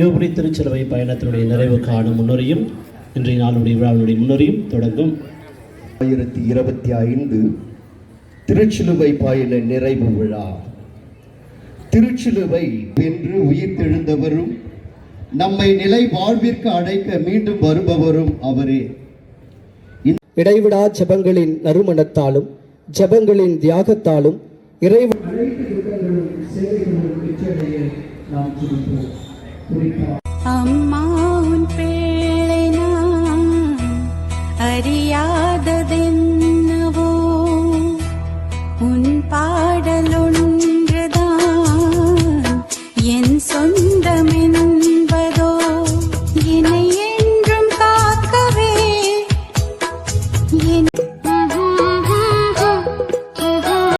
யோபுரி திருச்சிலுவை பயணத்தினுடைய நிறைவு காணும் முன்னுரையும் இன்றைய நாளுடைய விழாவினுடைய முன்னுரையும் தொடங்கும். ஆயிரத்தி இருபத்தி ஐந்து திருச்சிலுவை பயண நிறைவு விழா. திருச்சிலுவை வென்று உயிர்த்தெழுந்தவரும் நம்மை நிலை வாழ்விற்கு அழைக்க மீண்டும் வருபவரும் அவரே. இடைவிடா ஜெபங்களின் நறுமணத்தாலும் ஜெபங்களின் தியாகத்தாலும் இறைவன் அனைத்து குறிப்பார். அம்மா உன் பேழை நான் அறியா